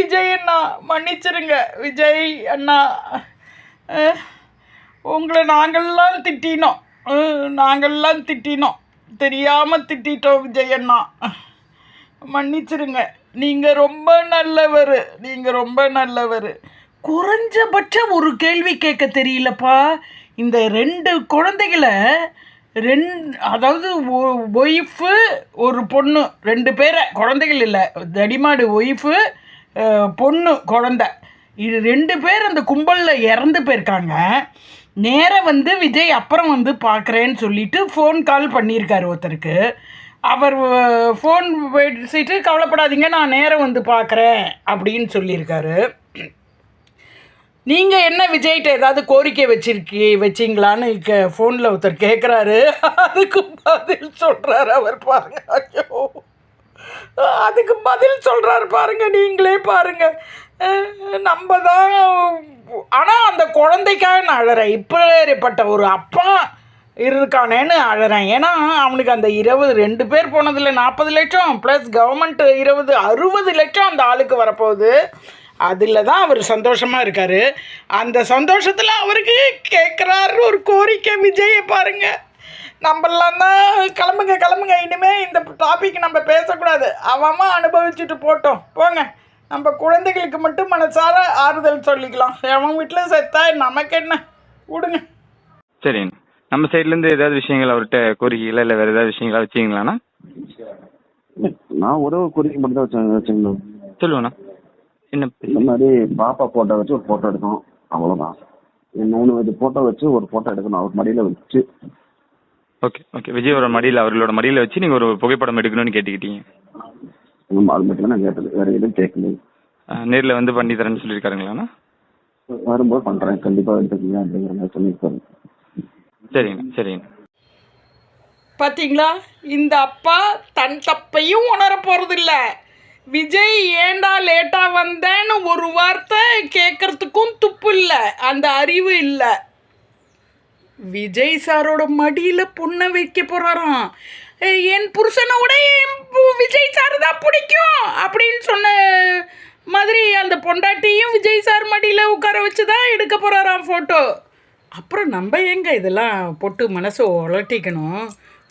விஜய் அண்ணா மன்னிச்சிருங்க. விஜய் அண்ணா உங்களை நாங்கள்லாம் திட்டினோம். நாங்கள்லாம் திட்டினோம். தெரியாமல் திட்டிட்டோம் விஜய் அண்ணா. மன்னிச்சிருங்க. நீங்கள் ரொம்ப நல்லவர். நீங்கள் ரொம்ப நல்லவர். குறைஞ்சபட்சம் ஒரு கேள்வி கேட்க தெரியலப்பா. இந்த ரெண்டு குழந்தைகளை ரெண்டு அதாவது ஒய்ஃபு ஒரு பொண்ணு. ரெண்டு பேரை. குழந்தைகள் இல்லை. தடிமாடு ஒய்ஃபு பொண்ணு குழந்த. இது ரெண்டு பேர் அந்த கும்பலில் இறந்து போயிருக்காங்க. நேராக வந்து விஜய் அப்புறம் வந்து பார்க்குறேன்னு சொல்லிட்டு ஃபோன் கால் பண்ணியிருக்காரு ஒருத்தருக்கு. அவர் ஃபோன் பேசிட்டு கவலைப்படாதீங்க நான் நேரம் வந்து பார்க்குறேன் அப்படின்னு சொல்லியிருக்காரு. நீங்கள் என்ன விஜய்கிட்ட ஏதாவது கோரிக்கை வச்சிருக்கி வச்சிங்களான்னு க ஃபோனில் ஒருத்தர் கேட்குறாரு அதுக்கு பதில் சொல்கிறாரு அவர் பாருங்க. ஐயோ. அதுக்கு பதில் சொல்கிறாரு பாருங்க நீங்களே பாருங்க. நம்ம தான் ஆனால் அந்த குழந்தைக்காக நான் அழறேன். இப்பேற்பட்ட ஒரு அப்பா இருக்கானேன்னு அழறேன். ஏன்னா அவனுக்கு அந்த இருபது ரெண்டு பேர் போனதில் நாற்பது லட்சம் ப்ளஸ் கவர்மெண்ட் இருபது அறுபது லட்சம் அந்த ஆளுக்கு வரப்போகுது. அதில் தான் அவர் சந்தோஷமாக இருக்கார். அந்த சந்தோஷத்தில் அவருக்கு கேட்குறாரு ஒரு கோரிக்கை விஜயை பாருங்கள் நம்மளாம் தான் கிளம்புங்க கிளம்புங்க. இனிமேல் இந்த டாபிக் நம்ம பேசக்கூடாது. அவன் அனுபவிச்சுட்டு போட்டோம். போங்க. நம்ம குழந்தைகளுக்கு மட்டும் மனசார ஆறுதல் சொல்லிக்கலாம். அவன் வீட்டில் செத்தா நமக்கு என்ன? விடுங்க. சரிங்க நம்ம சைட்லேருந்து ஏதாவது விஷயங்கள் அவர்கிட்ட கோரிக்கைகள் இல்லை வேறு ஏதாவது விஷயங்களா வச்சிங்களாண்ணா நான் ஒரே ஒரு குறிக்கை மட்டும் தான் வச்சேன் வச்சுக்கணும். சொல்லுவேண்ணா என்ன? இந்த மாதிரி பாப்பா ஃபோட்டோ வச்சு ஒரு ஃபோட்டோ எடுக்கணும். அவ்வளோதான் மூணு இது ஃபோட்டோ வச்சு ஒரு ஃபோட்டோ எடுக்கணும். அவர் மடியில் வச்சு. ஓகே ஓகே விஜயோட மடியில் அவர்களோட மடியில் வச்சு நீங்கள் ஒரு புகைப்படம் எடுக்கணும்னு கேட்டுக்கிட்டீங்க. ஆமா, அது மட்டும் நான் கேட்டது. வேற எதுவும் கேட்கல. நேரில் வந்து பண்ணி தரேன்னு சொல்லியிருக்காருங்களாண்ணா? வரும்போது பண்ணுறேன் கண்டிப்பாக எடுத்துக்கங்க அப்படிங்கிற மாதிரி சொல்லியிருக்காரு. சரிங்கண்ணா சரிங்கண்ணா பார்த்தீங்களா இந்த அப்பா தன் தப்பையும் உணர போகிறதில்ல விஜய் ஏண்டா லேட்டாக வந்தேன்னு ஒரு வார்த்தை கேட்கறதுக்கும் துப்பு இல்லை. அந்த அறிவு இல்லை. விஜய் சாரோட மடியில் பொண்ணை வைக்க போகிறாராம் என் புருஷனோட என் விஜய் சார் தான் பிடிக்கும் அப்படின்னு சொன்ன மாதிரி அந்த பொண்டாட்டியும் விஜய் சார் மடியில் உட்கார வச்சு தான் எடுக்க போகிறாராம் ஃபோட்டோ அப்புறம் நம்ம எங்க இதெல்லாம் போட்டு மனசை உலட்டிக்கணும்?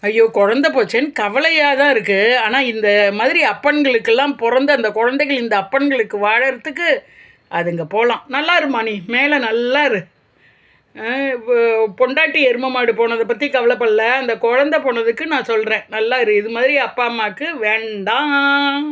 ஐயோ குழந்த போச்சேன்னு கவலையாக தான் இருக்குது ஆனால் இந்த மாதிரி அப்பன்களுக்கெல்லாம் பிறந்த அந்த குழந்தைகள் இந்த அப்பன்களுக்கு வாழறதுக்கு அதுங்க போகலாம் நல்லா இருமா நீ? மேலே நல்லா இரு. பொண்டாட்டி எரும மாடு போனதை பற்றி கவலைப்படல. அந்த குழந்தை போனதுக்கு நான் சொல்கிறேன் நல்லா இரு. இது மாதிரி அப்பா அம்மாவுக்கு வேண்டாம்.